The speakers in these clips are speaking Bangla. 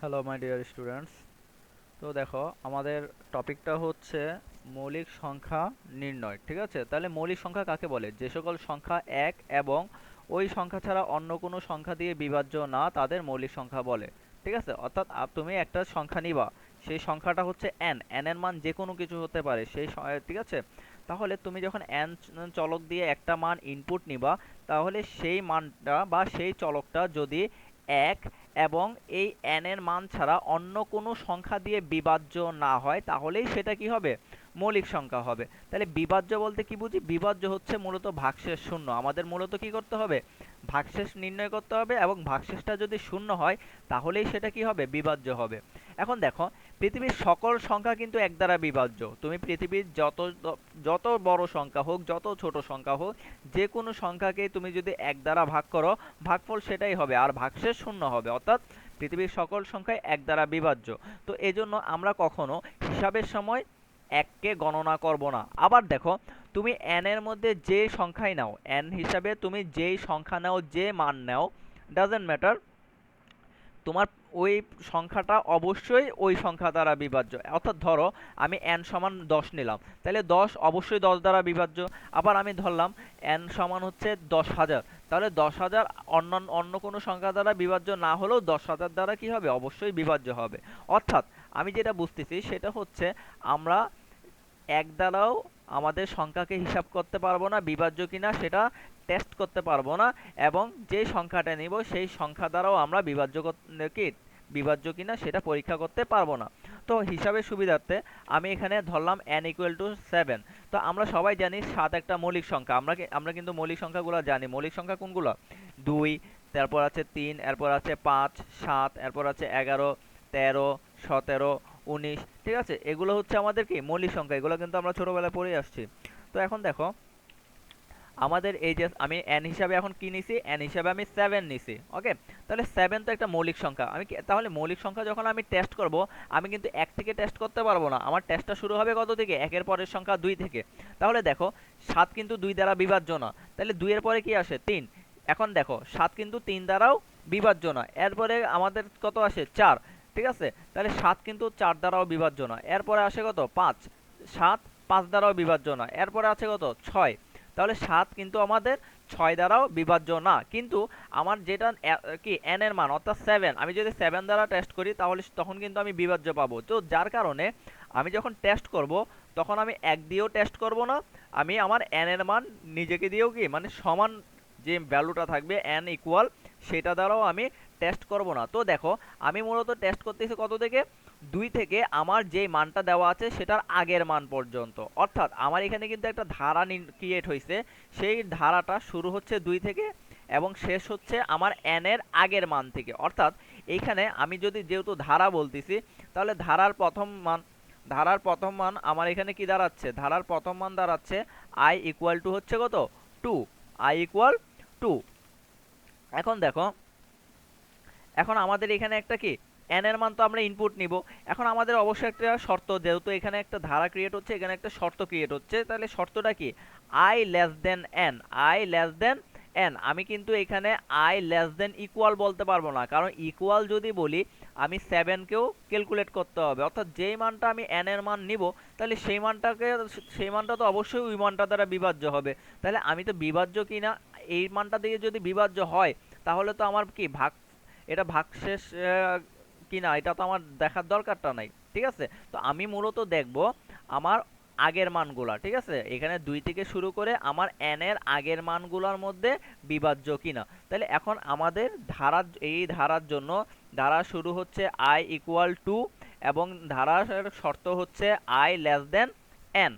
হ্যালো মাই ডিয়ার স্টুডেন্টস তো দেখো, আমাদের টপিকটা হচ্ছে মৌলিক সংখ্যা নির্ণয়, ঠিক আছে? তাহলে মৌলিক সংখ্যা কাকে বলে? যে সকল সংখ্যা এক এবং ওই সংখ্যা ছাড়া অন্য কোনো সংখ্যা দিয়ে বিভাজ্য না তাদের মৌলিক সংখ্যা বলে, ঠিক আছে? অর্থাৎ তুমি একটা সংখ্যা নিবা, সেই সংখ্যাটা হচ্ছে এন এন এর মান যে কোনো কিছু হতে পারে, সেই ঠিক আছে? তাহলে তুমি যখন এন চলক দিয়ে একটা মান ইনপুট নিবা, তাহলে সেই মানটা বা সেই চলকটা যদি এক এবং এই n এর মান ছাড়া অন্য কোনো সংখ্যা দিয়ে বিভাজ্য না হয়, তাহলেই সেটা কি হবে? মৌলিক সংখ্যা হবে। তাহলে বিভাজ্য বলতে কি বুঝি? বিভাজ্য হচ্ছে মূলত ভাগশেষ শূন্য। আমাদের মূলত কি করতে হবে? ভাগশেষ নির্ণয় করতে হবে এবং ভাগশেষটা যদি শূন্য হয়, তাহলেই সেটা কি হবে? বিভাজ্য হবে। এখন দেখো, পৃথিবীর সকল সংখ্যা কিন্তু এক দ্বারা বিভাজ্য। তুমি পৃথিবীর যত যত বড় সংখ্যা হোক, যত ছোট সংখ্যা হোক যে কোনো সংখ্যাকে তুমি যদি এক দ্বারা ভাগ করো, ভাগফল সেটাই হবে। আর ভাগশেষ শূন্য হবে। অর্থাৎ পৃথিবীর সকল সংখ্যাই এক দ্বারা বিভাজ্য। তো এজন্য আমরা কখনো হিসাবের সময় এককে গণনা করব না। আবার দেখো, তুমি n এর মধ্যে যে সংখ্যাই নাও, n হিসাবে তুমি যেই সংখ্যা নাও, যে মান নাও ডাজেন্ট ম্যাটার তোমার ওই সংখ্যাটা অবশ্যই ওই সংখ্যা দ্বারা বিভাজ্য। অর্থাৎ ধরো, আমি এন সমান দশ নিলাম, তাহলে দশ অবশ্যই দশ দ্বারা বিভাজ্য। আবার আমি ধরলাম এন সমান হচ্ছে দশ হাজার, তাহলে দশ হাজার অন্য অন্য কোনো সংখ্যা দ্বারা বিভাজ্য না হলেও দশ হাজার দ্বারা কি হবে? অবশ্যই বিভাজ্য হবে। অর্থাৎ আমি যেটা বুঝতেছি সেটা হচ্ছে আমরা এক দ্বারাও আমাদের সংখ্যাকে হিসাব করতে পারব না, বিভাজ্য কিনা সেটা টেস্ট করতে পারব না এবং যে সংখ্যাটা নিব সেই সংখ্যা দ্বারাও আমরা বিভাজ্য কি বিভাজ্য কিনা সেটা পরীক্ষা করতে পারব না। তো হিসাবের সুবিধার্থে আমি এখানে ধরলাম n ইকুয়াল টু সেভেন তো আমরা সবাই জানি সাত একটা মৌলিক সংখ্যা। আমরা আমরা কিন্তু মৌলিক সংখ্যাগুলো জানি। মৌলিক সংখ্যা কোনগুলো? দুই, তারপর আছে তিন, এরপর আছে পাঁচ, সাত, এরপর আছে এগারো, তেরো সতেরো, উনিশ, ঠিক আছে? এগুলো হচ্ছে আমাদের কি? মৌলিক সংখ্যা। এগুলো কিন্তু আমরা ছোটবেলায় পড়ে আসছি। তো এখন দেখো, আমাদের এই যে আমি এন হিসাবে এখন কি নিছি? এন হিসাবে আমি সেভেন নিছি ওকে তাহলে সেভেন তো একটা মৌলিক সংখ্যা। আমি তাহলে মৌলিক সংখ্যা যখন আমি টেস্ট করব, আমি কিন্তু এক থেকে টেস্ট করতে পারব না। আমার টেস্টটা শুরু হবে কত থেকে? একের পরের সংখ্যা দুই থেকে। তাহলে দেখো, সাত কিন্তু দুই দ্বারা বিভাজ্য না। তাহলে দুইয়ের পরে কি আসে? তিন। এখন দেখো, সাত কিন্তু তিন দ্বারাও বিভাজ্য না। এরপরে আমাদের কত আসে? চার। ঠিক আছে? তাহলে সাত কিন্তু চার দ্বারাও বিভাজ্য না এরপরে আসে কত? পাঁচ। সাত পাঁচ দ্বারাও বিভাজ্য না এরপরে আছে কত? ছয়। তাহলে সাত কিন্তু আমাদের ছয় দ্বারাও বিভাজ্য না। কিন্তু আমার যেটা কি এন এর মান, অর্থাৎ সেভেন আমি যদি সেভেন দ্বারা টেস্ট করি, তাহলে তখন কিন্তু আমি বিভাজ্য পাবো। তো যার কারণে আমি যখন টেস্ট করব, তখন আমি এক দিয়েও টেস্ট করব না। আমি আমার এন এর মান নিজেকে দিয়েও কি মানে সমান যে ভ্যালুটা থাকবে এন ইকুয়াল সেটা দ্বারাও আমি টেস্ট করব না। তো দেখো, আমি মূলত টেস্ট করতেছি কত থেকে? দুই থেকে আমার যে মানটা দেওয়া আছে সেটার আগের মান পর্যন্ত। অর্থাৎ আমার এখানে কিন্তু একটা ধারা ক্রিয়েট হয়েছে সেই ধারাটা শুরু হচ্ছে দুই থেকে এবং শেষ হচ্ছে আমার এর আগের মান থেকে। অর্থাৎ এইখানে আমি যদি যেহেতু ধারা বলতেছি, তাহলে ধারার প্রথম মান, ধারার প্রথম মান আমার এখানে কি দাঁড়াচ্ছে? ধারার প্রথম মান দাঁড়াচ্ছে আই ইকুয়াল টু হচ্ছে কত? টু আই ইকুয়াল টু এখন দেখো এখন আমাদের এখানে একটা কি? এর মান তো আমরা ইনপুট নিব। এখন আমাদের অবশ্যই একটা শর্ত, যেহেতু এখানে একটা ধারা ক্রিয়েট হচ্ছে, এখানে একটা শর্ত ক্রিয়েট হচ্ছে, তাহলে শর্তটা কি? I less than N I less than N আমি কিন্তু এখানে আই লেস দেন ইকুয়াল বলতে পারব না, কারণ ইকুয়াল যদি বলি, আমি সেভেনকেও ক্যালকুলেট করতে হবে। অর্থাৎ যেই মানটা আমি n এর মান নিব, তাহলে সেই মানটাকে, সেই মানটা তো অবশ্যই ওই মানটা দ্বারা বিভাজ্য হবে। তাহলে আমি তো বিভাজ্য কিনা, এই মানটা দিয়ে যদি বিভাজ্য হয়, তাহলে তো আমার কি, ভাগ এটা ভাগশেষ কিনা এটা তো আমার দেখার দরকারটা নাই, ঠিক আছে? তো আমি মূলত দেখব আমার আগের মানগুলা, ঠিক আছে? এখানে দুই থেকে শুরু করে আমার n এর আগের মানগুলোর মধ্যে বিভাজ্য কিনা। তাহলে এখন আমাদের ধারার, এই ধারার জন্য ধারা শুরু হচ্ছে i ইকুয়াল টু এবং ধারার শর্ত হচ্ছে i লেস দেন n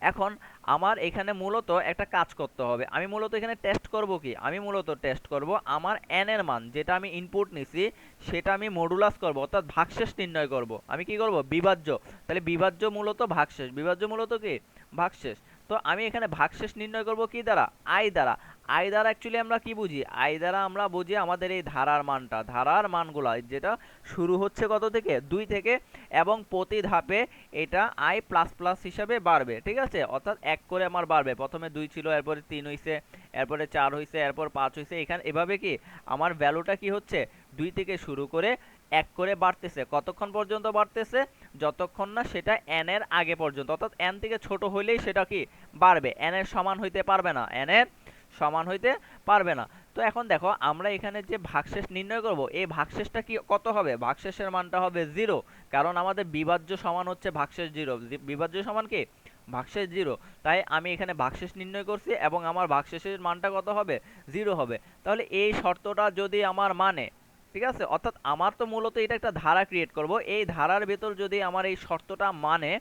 এখন আমার এখানে মূলত একটা কাজ করতে হবে। আমি মূলত এখানে টেস্ট করব কি? আমি মূলত টেস্ট করব আমার n এর মান, যেটা আমি ইনপুট নিছি, সেটা আমি মডুলাস করব, অর্থাৎ ভাগশেষ নির্ণয় করব। আমি কি করব? বিভাজ্য। তাহলে বিভাজ্য মূলত ভাগশেষ। বিভাজ্য মূলত কি? ভাগশেষ। তো আমি এখানে ভাগশেষ নির্ণয় করব কি দ্বারা? i দ্বারা। I দ্বারা অ্যাকচুয়ালি আমরা কি বুঝি? i দ্বারা আমরা বুঝি আমাদের এই ধারার মানটা। ধারার মানগুলো যেটা শুরু হচ্ছে কত থেকে? দুই থেকে এবং প্রতি ধাপে এটা i প্লাস প্লাস হিসাবে বাড়বে, ঠিক আছে? অর্থাৎ এক করে আমার বাড়বে। প্রথমে দুই ছিল, এরপরে তিন হইছে, এরপরে চার হয়েছে এরপর পাঁচ হয়েছে এখানে এভাবে কি? আমার ভ্যালুটা কি হচ্ছে? দুই থেকে শুরু করে এক করে বাড়তেছে। কতক্ষণ পর্যন্ত বাড়তেছে? যতক্ষণ না সেটা এন এর আগে পর্যন্ত। অর্থাৎ এন থেকে ছোট হইলেই সেটা কি? বাড়বে। এন এর সমান হইতে পারবে না। এন এর সমান হইতে পারবে না। তো এখন দেখো, আমরা এখানে যে ভাগশেষ নির্ণয় করব, এই ভাগশেষটা কি, কত হবে? ভাগশেষের মানটা হবে জিরো কারণ আমাদের বিভাজ্য সমান হচ্ছে ভাগশেষ জিরো বিভাজ্য সমান কি? ভাগশেষ জিরো তাই আমি এখানে ভাগশেষ নির্ণয় করছি এবং আমার ভাগশেষের মানটা কত হবে? জিরো হবে। তাহলে এই শর্তটা যদি আমার মানে ঠিক আছে? অর্থাৎ আমার তো মূলত এটা একটা ধারা ক্রিয়েট করব। এই ধারার ভেতর যদি আমার এই শর্তটা মানে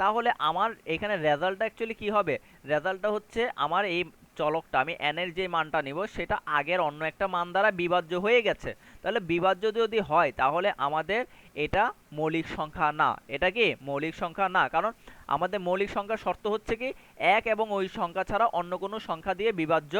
তাহলে আমার এখানে রেজাল্টটা অ্যাকচুয়ালি কি হবে? রেজাল্টটা হচ্ছে আমার এই চলকটা, আমি এন এর যে মানটা নিব, সেটা আগের অন্য একটা মান দ্বারা বিভাজ্য হয়ে গেছে। তাহলে বিভাজ্য যদি হয়, তাহলে আমাদের এটা মৌলিক সংখ্যা না। এটা কি? মৌলিক সংখ্যা না। কারণ আমাদের মৌলিক সংখ্যার শর্ত হচ্ছে কি? এক এবং ওই সংখ্যা ছাড়া অন্য কোনো সংখ্যা দিয়ে বিভাজ্য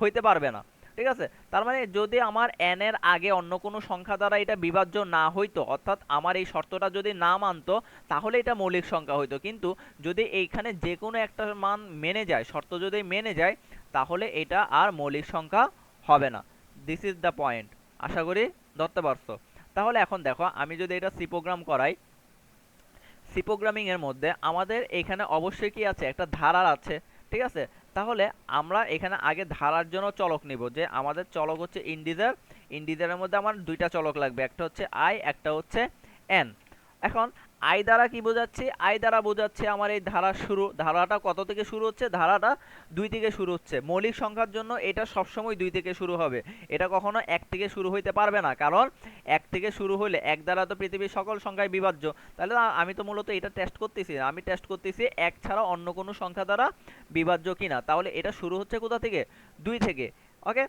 হইতে পারবে না। ঠিক আছে? তার মানে যদি আমার এন এর আগে অন্য কোনো সংখ্যা দ্বারা এটা বিভাজ্য না হইতো, অর্থাৎ আমার এই শর্তটা যদি না মানতো, তাহলে এটা মৌলিক সংখ্যা হইতো। কিন্তু যদি এইখানে যে কোনো একটা মান মেনে যায়, শর্ত যদি মেনে যায় তাহলে এটা আর মৌলিক সংখ্যা হবে না। দিস ইজ দ্য পয়েন্ট আশা করি ধরতে পারছ। তাহলে এখন দেখো, আমি যদি এটা সি প্রোগ্রাম করাই সি প্রোগ্রামিং এর মধ্যে আমাদের এখানে অবশ্যই কি আছে? একটা ধারার আছে, ঠিক আছে? তাহলে আমরা এখানে আগে ধারার জন্য চলক নিব, যে আমাদের চলক হচ্ছে ইন্ডিজার ইন্ডিজারের মধ্যে আমার দুইটা চলক লাগবে, একটা হচ্ছে আই একটা হচ্ছে এন এখন আই দ্বারা কি বোঝাচ্ছি? আই দ্বারা বোঝাচ্ছে আমার এই ধারার শুরু, ধারাটা কত থেকে শুরু হচ্ছে? ধারাটা দুই থেকে শুরু হচ্ছে। মৌলিক সংখ্যার জন্য এটা সবসময় দুই থেকে শুরু হবে। এটা কখনো এক থেকে শুরু হইতে পারবে না। কারণ এক থেকে শুরু হলে এক দ্বারা তো পৃথিবীর সকল সংখ্যায় বিভাজ্য। তাহলে আমি তো মূলত এটা টেস্ট করতেছি। আমি টেস্ট করতেছি এক ছাড়া অন্য কোনো সংখ্যা দ্বারা বিভাজ্য কিনা। তাহলে এটা শুরু হচ্ছে কোথা থেকে? দুই থেকে। ওকে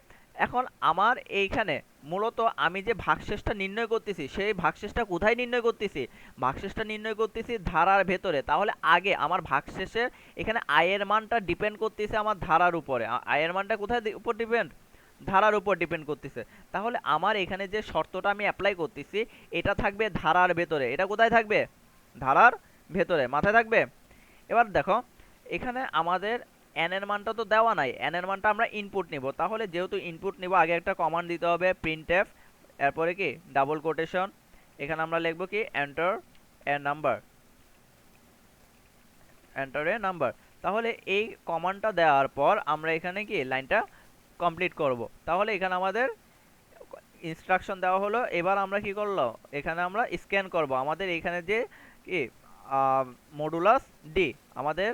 এখন আমার এইখানে মূলত আমি যে ভাগশেষটা নির্ণয় করতেছি, সেই ভাগশেষটা কোথায় নির্ণয় করতেছি? ভাগশেষটা নির্ণয় করতেছি ধারার ভেতরে। তাহলে আগে আমার ভাগশেষের এখানে আয়ের মানটা ডিপেন্ড করতেছে আমার ধারার উপরে। আয়ের মানটা কোথায় উপর ডিপেন্ড ধারার উপর ডিপেন্ড করতেছে। তাহলে আমার এখানে যে শর্তটা আমি অ্যাপ্লাই করতেছি, এটা থাকবে ধারার ভেতরে। এটা কোথায় থাকবে? ধারার ভেতরে। মাথায় থাকবে? এবার দেখো, এখানে আমাদের এন এর মানটা তো দেওয়া নাই। এন এর মানটা আমরা ইনপুট নিব। তাহলে যেহেতু ইনপুট নিব, আগে একটা কমান্ড দিতে হবে প্রিন্ট এফ এরপরে কি? ডাবল কোটেশন এখানে আমরা লিখব কি? Enter a number enter a number তাহলে এই কমান্ডটা দেওয়ার পর আমরা এখানে কি? লাইনটা কমপ্লিট করব। তাহলে এখানে আমাদের ইনস্ট্রাকশন দেওয়া হলো। এবার আমরা কি করল? এখানে আমরা স্ক্যান করব। আমাদের এখানে যে কি? মডুলাস ডি আমাদের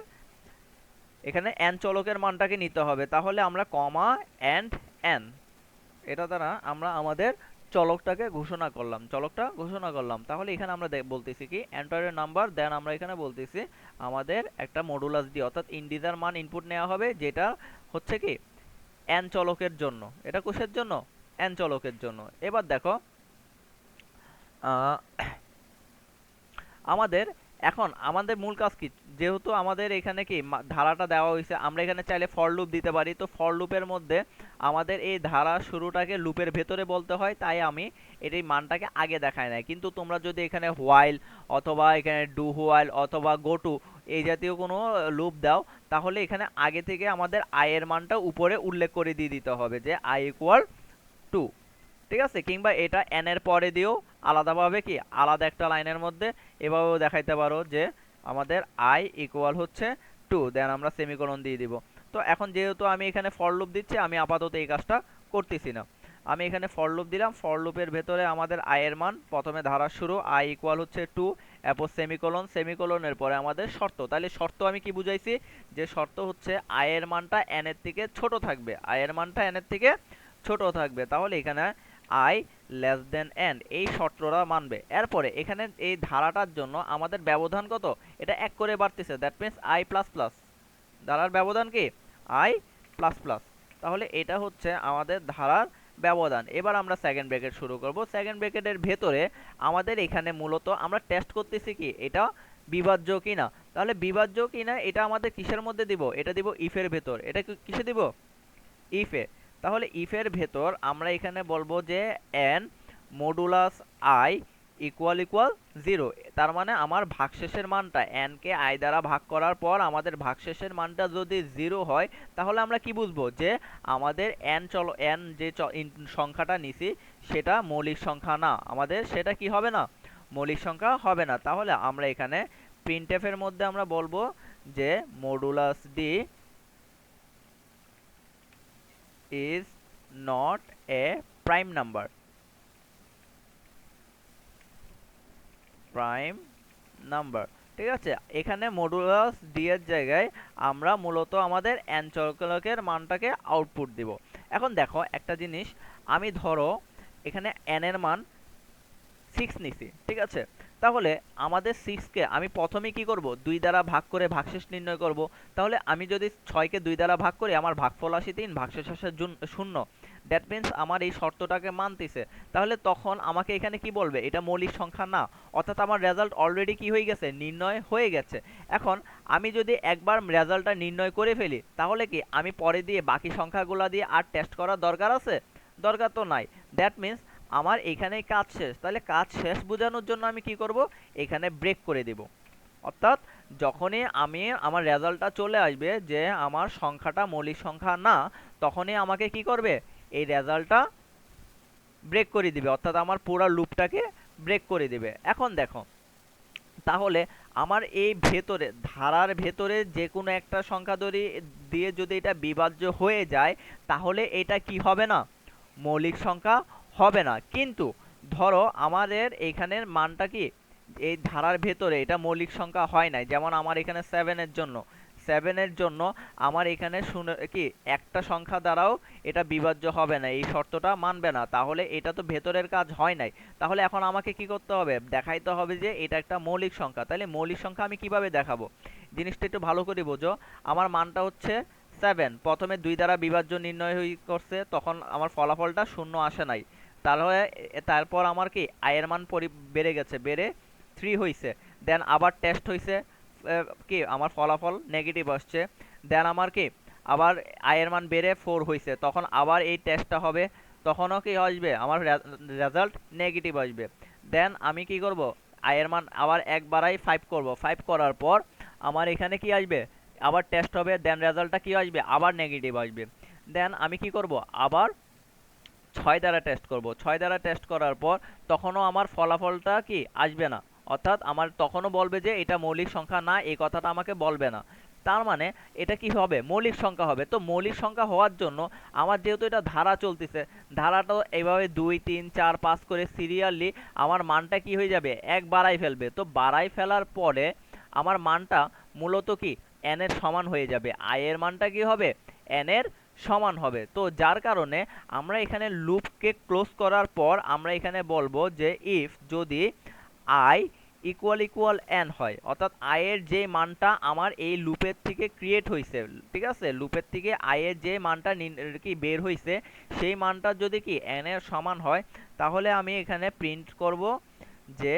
এখানে এন চলকের মানটাকে নিতে হবে। তাহলে আমরা কমা অ্যান্ড এন এটা দ্বারা আমরা আমাদের চলকটাকে ঘোষণা করলাম। চলকটা ঘোষণা করলাম। তাহলে এখানে আমরা বলতেছি কি? এন্টারের নাম্বার দেন আমরা এখানে বলতেছি আমাদের একটা মডুলাস ডি অর্থাৎ ইন্ডিজার মান ইনপুট নেওয়া হবে, যেটা হচ্ছে কি? অ্যান চলকের জন্য। এটা কোষের জন্য? অ্যান চলকের জন্য। এবার দেখো আমাদের এখন আমাদের মূল কাজ কি? যেহেতু আমাদের এখানে কি ধারাটা দেওয়া হয়েছে, আমরা এখানে চাইলে ফর লুপ দিতে পারি। তো ফর লুপের মধ্যে আমাদের এই ধারা শুরুটাকে লুপের ভেতরে বলতে হয়, তাই আমি এর মানটাকে আগে দেখাই নাই। কিন্তু তোমরা যদি এখানে হোয়াইল অথবা এখানে ডু হোয়াইল অথবা গো টু এই জাতীয় কোনো লুপ দাও, তাহলে এখানে আগে থেকে আমাদের আয়ের মানটা উপরে উল্লেখ করে দিয়ে দিতে হবে যে আই ইকুয়াল টু ঠিক আছে? কিংবা এটা এন এর পরে দিয়েও আলাদাভাবে কি? আলাদা একটা লাইনের মধ্যে এভাবেও দেখাইতে পারো যে আমাদের আই ইকুয়াল হচ্ছে টু দেন আমরা সেমিকোলন দিয়ে দিব। তো এখন যেহেতু আমি এখানে ফর দিচ্ছি, আমি আপাতত এই কাজটা করতেছি না। আমি এখানে ফর দিলাম ফর ভেতরে আমাদের আয়ের মান, প্রথমে ধারা শুরু আই ইকুয়াল হচ্ছে টু এরপর সেমিকোলন সেমিকোলনের পরে আমাদের শর্ত। তাহলে শর্ত আমি কি বুঝাইছি? যে শর্ত হচ্ছে আয়ের মানটা এনের থেকে ছোট থাকবে। আয়ের মানটা এনের থেকে ছোট থাকবে। তাহলে এখানে আই লেস দেন এন এই শর্তটা মানবে। এরপরে এখানে এই ধারাটার জন্য আমাদের ব্যবধান কত? এটা এক করে বাড়তেছে that means I plus plus ধারার ব্যবধান কি? আই প্লাস প্লাস তাহলে এটা হচ্ছে আমাদের ধারার ব্যবধান। এবার আমরা সেকেন্ড ব্র্যাকেট শুরু করব। সেকেন্ড ব্র্যাকেটের ভেতরে আমাদের এখানে মূলত আমরা টেস্ট করতেছি কি? এটা বিভাজ্য কিনা? তাহলে বিভাজ্য কিনা এটা আমাদের কিসের মধ্যে দিব? এটা দিব ইফের ভেতর। এটা কিসে দিব? ইফে তাহলে ইফের ভেতর আমরা এখানে বলব যে N modulus I equal equal zero তার মানে আমার ভাগশেষের মানটা এন কে আই দ্বারা ভাগ করার পর আমাদের ভাগশেষের মানটা যদি জিরো হয়, তাহলে আমরা কি বুঝব? যে আমাদের এন চলো এন যে সংখ্যাটা নিছি, সেটা মৌলিক সংখ্যা না। আমাদের সেটা কি হবে না? মৌলিক সংখ্যা হবে না। তাহলে আমরা এখানে প্রিন্টএফের মধ্যে আমরা বলব যে modulus D is not a prime number prime number ঠিক আছে? এখানে মডুলাস ডি এর জায়গায় আমরা মূলত আমাদের এন চলকের মানটাকে আউটপুট দিব। এখন দেখো, একটা জিনিস, আমি ধরো, এখানে এন এর মান সিক্স নিছি, ঠিক আছে? তাহলে আমাদের সিক্সকে আমি প্রথমে কি করব? দুই দ্বারা ভাগ করে ভাগশেষ নির্ণয় করব। তাহলে আমি যদি ছয়কে দুই দ্বারা ভাগ করি, আমার ভাগফল আসি তিন, ভাগশেষ আসে শূন্য। দ্যাট মিন্স আমার এই শর্তটাকে মানতেছে। তাহলে তখন আমাকে এখানে কি বলবে? এটা মৌলিক সংখ্যা না। অর্থাৎ আমার রেজাল্ট অলরেডি কি হয়ে গেছে? নির্ণয় হয়ে গেছে। এখন আমি যদি একবার রেজাল্টটা নির্ণয় করে ফেলি, তাহলে কি আমি পরে দিয়ে বাকি সংখ্যাগুলো দিয়ে আর টেস্ট করার দরকার আছে? দরকার তো নাই। দ্যাট মিন্স আমার এখানেই কাজ শেষ। তাহলে কাজ শেষ বোঝানোর জন্য আমি কি করব? এখানে ব্রেক করে দেব। অর্থাৎ যখনই আমি আমার রেজাল্টটা চলে আসবে যে আমার সংখ্যাটা মৌলিক সংখ্যা না, তখনই আমাকে কি করবে? এই রেজাল্টটা ব্রেক করে দিবে। অর্থাৎ আমার পুরো লুপটাকে ব্রেক করে দিবে। এখন দেখো, তাহলে আমার এই ভেতরে, ধারার ভেতরে যে কোনো একটা সংখ্যা ধরি, দিয়ে যদি এটা বিভাজ্য হয়ে যায়, তাহলে এটা কি হবে না? মৌলিক সংখ্যা হবে না। কিন্তু ধরো আমাদের এখানের মানটা কি? এই ধারার ভেতরে এটা মৌলিক সংখ্যা হয় নাই। যেমন আমার এখানে সেভেনের জন্য। সেভেনের জন্য আমার এখানে শুনে কি? একটা সংখ্যা দ্বারাও এটা বিভাজ্য হবে না। এই শর্তটা মানবে না। তাহলে এটা তো ভেতরের কাজ হয় নাই। তাহলে এখন আমাকে কি করতে হবে? দেখাইতে হবে যে এটা একটা মৌলিক সংখ্যা। তাহলে মৌলিক সংখ্যা আমি কীভাবে দেখাবো? জিনিসটা একটু ভালো করে বোঝো। আমার মানটা হচ্ছে সেভেন প্রথমে দুই দ্বারা বিভাজ্য নির্ণয় হয়ে করছে। তখন আমার ফলাফলটা শূন্য আসে নাই। তাহলে তারপর আমার কি, আয়ের মান পরি, বেড়ে গেছে, বেড়ে থ্রি হয়েছে দেন আবার টেস্ট হয়েছে কি, আমার ফলাফল নেগেটিভ আসছে। দেন আমার কি, আবার আয়ের মান বেড়ে ফোর হয়েছে তখন আবার এই টেস্টটা হবে, তখনও কি আসবে, আমার রেজাল্ট নেগেটিভ আসবে। দেন আমি কি করব, আয়ের মান আবার এক বাড়াই ফাইভ করব। ফাইভ করার পর আমার এখানে কি আসবে, আবার টেস্ট হবে দেন রেজাল্টটা কি আসবে, আবার নেগেটিভ আসবে। দেন আমি কি করব, আবার ছয় দ্বারা টেস্ট করব। ছয় দ্বারা টেস্ট করার পর তখনও আমার ফলাফলটা কি? আসবে না। অর্থাৎ আমার তখনও বলবে যে এটা মৌলিক সংখ্যা না, এই কথাটা আমাকে বলবে না। তার মানে এটা কি হবে? মৌলিক সংখ্যা হবে। তো মৌলিক সংখ্যা হওয়ার জন্য আমার যেহেতু এটা ধারা চলতেছে, ধারাটা এইভাবে দুই, তিন, চার, পাঁচ করে সিরিয়ালি আমার মানটা কি হয়ে যাবে? এক বাড়াই ফেলবে। তো বাড়াই ফেলার পরে আমার মানটা মূলত কি? এন এর সমান হয়ে যাবে। আই এর মানটা কি হবে? এন এর সমান হবে। তো যার কারণে আমরা এখানে লুপকে ক্লোজ করার পর আমরা এখানে বলব যে ইফ যদি আই ইকুয়াল ইকুয়াল এন হয়, অর্থাৎ আয়ের যে মানটা আমার এই লুপের থেকে ক্রিয়েট হয়েছে ঠিক আছে? লুপের থেকে আয়ের যে মানটা কি বের হয়েছে সেই মানটা যদি কি এন এর সমান হয়, তাহলে আমি এখানে প্রিন্ট করব যে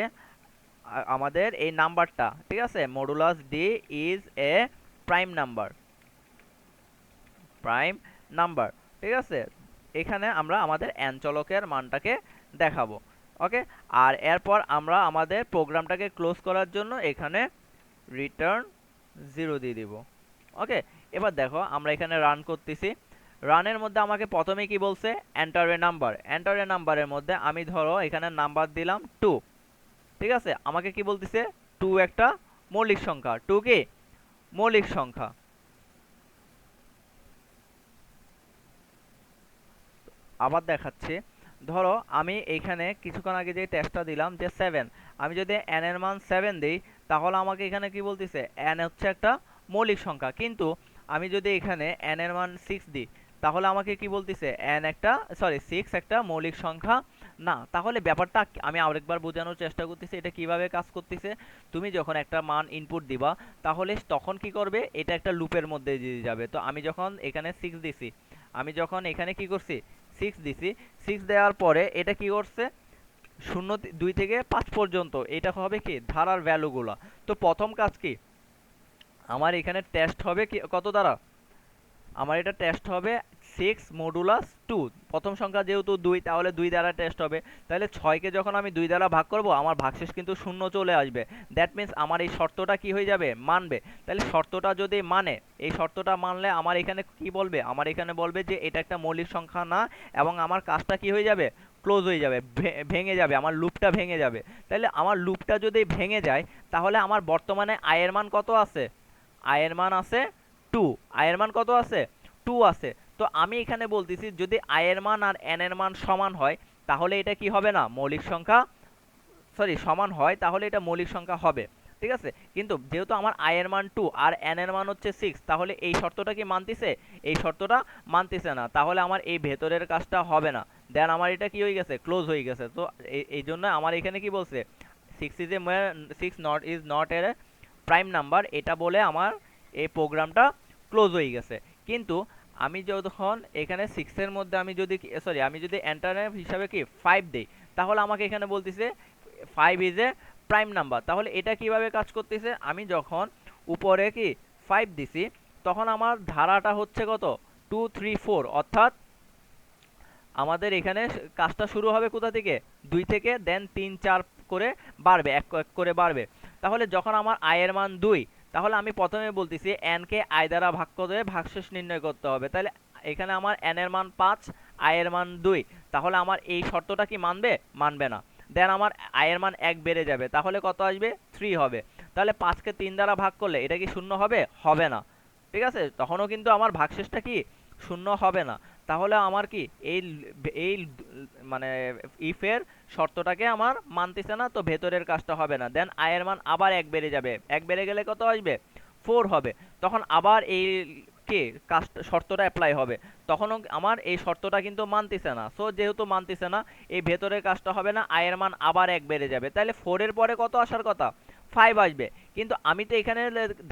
আমাদের এই নাম্বারটা, ঠিক আছে? Modulus D is a prime number prime number ঠিক আছে? এখানে আমরা আমাদের এন চলকের মানটাকে দেখাবো ওকে আর এরপর আমরা আমাদের প্রোগ্রামটাকে ক্লোজ করার জন্য এখানে রিটার্ন জিরো দিয়ে দিব ওকে এবার দেখো, আমরা এখানে রান করতেছি। রানের মধ্যে আমাকে প্রথমে কি বলছে? এন্টার নাম্বার এন্টার এ নাম্বারের মধ্যে আমি ধরো এখানে নাম্বার দিলাম টু ঠিক আছে? আমাকে কি বলতেছে? টু একটা মৌলিক সংখ্যা। টু কি? মৌলিক সংখ্যা। আবার দেখাচ্ছি। ধরো, আমি এইখানে কিছুক্ষণ আগে যে টেস্টটা দিলাম যে সেভেন আমি যদি এন এর মান সেভেন দিই, তাহলে আমাকে এখানে কি বলতেছে? এন হচ্ছে একটা মৌলিক সংখ্যা। কিন্তু আমি যদি এখানে এন এর মান সিক্স দিই, তাহলে আমাকে কি বলতেছে? এন একটা সরি সিক্স একটা মৌলিক সংখ্যা। না, তাহলে ব্যাপারটা আমি আরেকবার বোঝানোর চেষ্টা করতেছি, এটা কীভাবে কাজ করতেছে। তুমি যখন একটা মান ইনপুট দিবা, তাহলে তখন কি করবে? এটা একটা লুপের মধ্যে দিয়ে যাবে। তো আমি যখন এখানে সিক্স দিছি, আমি যখন এখানে কি করছি? সিক্স দিছি। সিক্স দেওয়ার পরে এটা কি করছে? শূন্য দুই থেকে পাঁচ পর্যন্ত। এটা হবে কি? ধারার ভ্যালুগুলো তো প্রথম কাজ কি? আমার এখানে টেস্ট হবে কি কত দ্বারা? আমার এটা টেস্ট হবে সিক্স মডুলাস টু প্রথম সংখ্যা যেহেতু দুই, তাহলে দুই দ্বারা টেস্ট হবে। তাহলে ছয়কে যখন আমি দুই দ্বারা ভাগ করব, আমার ভাগশেষ কিন্তু শূন্য চলে আসবে। দ্যাট মিন্স আমার এই শর্তটা কি হয়ে যাবে? মানবে। তাহলে শর্তটা যদি মানে এই শর্তটা মানলে আমার এখানে কি বলবে? আমার এখানে বলবে যে এটা একটা মৌলিক সংখ্যা না, এবং আমার কাজটা কি হয়ে যাবে? ক্লোজ হয়ে যাবে ভেঙে যাবে, আমার লুপটা ভেঙে যাবে। তাহলে আমার লুপটা যদি ভেঙে যায়, তাহলে আমার বর্তমানে আয়ের মান কত আছে? আয়ের মান আছে টু আয়ের মান কত আছে? টু আছে। তো আমি এখানে বলতেছি, যদি আয়ের মান আর এন এর মান সমান হয়, তাহলে এটা কি হবে না? মৌলিক সংখ্যা সরি সমান হয়, তাহলে এটা মৌলিক সংখ্যা হবে, ঠিক আছে? কিন্তু যেহেতু আমার আয়ের মান টু আর এন এর মান হচ্ছে সিক্স তাহলে এই শর্তটা কি মানতেছে? এই শর্তটা মানতেছে না, তাহলে আমার এই ভেতরের কাজটা হবে না। দেন আমার এটা কি হয়ে গেছে? ক্লোজ হয়ে গেছে। তো এই জন্য আমার এখানে কি বলছে? Six is a six not is not এর প্রাইম নাম্বার এটা বলে আমার এই প্রোগ্রামটা ক্লোজ হয়ে গেছে। কিন্তু আমি যখন এখানে সিক্সের মধ্যে আমি যদি সরি আমি যদি এন্টার হিসাবে কি ফাইভ দিই, তাহলে আমাকে এখানে বলতেছে five is a prime number তাহলে এটা কীভাবে কাজ করতেছে? আমি যখন উপরে কি ফাইভ দিছি, তখন আমার ধারাটা হচ্ছে কত? টু থ্রি ফোর অর্থাৎ আমাদের এখানে কাজটা শুরু হবে কোথা থেকে? দুই থেকে দেন তিন, চার করে বাড়বে, এক এক করে বাড়বে। তাহলে যখন আমার আয়ের মান দুই তাহলে আমি প্রথমে বলতেছি এনকে আয় দ্বারা ভাগ করে ভাগশেষ নির্ণয় করতে হবে। তাহলে এখানে আমার এর মান পাঁচ আয়ের মান দুই। তাহলে আমার এই শর্তটা কি মানবে? মানবে না। দেন আমার আয়ের মান এক বেড়ে যাবে। তাহলে কত আসবে? থ্রি হবে। তাহলে পাঁচকে তিন দ্বারা ভাগ করলে এটা কি শূন্য হবে? হবে না। ঠিক আছে? তখনও কিন্তু আমার ভাগশেষটা কি? শূন্য হবে না। তাহলে আমার কি এই এই মানে ইফের শর্তটাকে আমার মানতেছে না, তো ভেতরের কাজটা হবে না। দেন আয়ের মান আবার এক বেড়ে যাবে। এক বেড়ে গেলে কত আসবে? ফোর হবে। তখন আবার এই কে? কাজ শর্তটা অ্যাপ্লাই হবে। তখনও আমার এই শর্তটা কিন্তু মানতেছে না। সো যেহেতু মানতেছে না, এই ভেতরের কাজটা হবে না আয়ের মান আবার এক বেড়ে যাবে। তাহলে ফোরের পরে কত আসার কথা? ফাইভ আসবে। কিন্তু আমি তো এখানে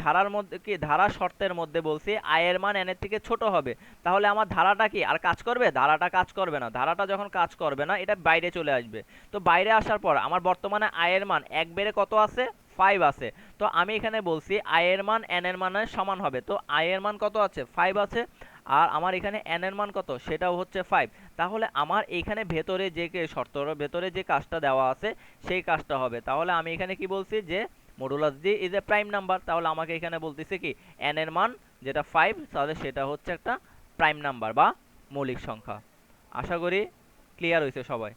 ধারার মধ্যে, কি ধারা শর্তের মধ্যে বলছি আয়ের মান এনের থেকে ছোট হবে। তাহলে আমার ধারাটা কি? আর কাজ করবে? ধারাটা কাজ করবে না। ধারাটা যখন কাজ করবে না, এটা বাইরে চলে আসবে। তো বাইরে আসার পর আমার বর্তমানে আয়ের মান এক বেড়ে কত আছে? ফাইভ আছে। তো আমি এখানে বলছি আয়ের মান এন এর মানের সমান হবে। তো আয়ের মান কত আছে? ফাইভ আছে। আর আমার এখানে এন এর মান কত? সেটাও হচ্ছে ফাইভ তাহলে আমার এখানে ভেতরে যে শর্ত ভেতরে যে কাজটা দেওয়া আছে, সেই কাজটা হবে। তাহলে আমি এখানে কি বলছি যে modulus G is a prime number তাহলে আমাকে এখানে বলতেছে কি এন এর মান যেটা ফাইভ তাহলে সেটা হচ্ছে একটা প্রাইম নাম্বার বা মৌলিক সংখ্যা। আশা করি ক্লিয়ার হয়েছে সবাই।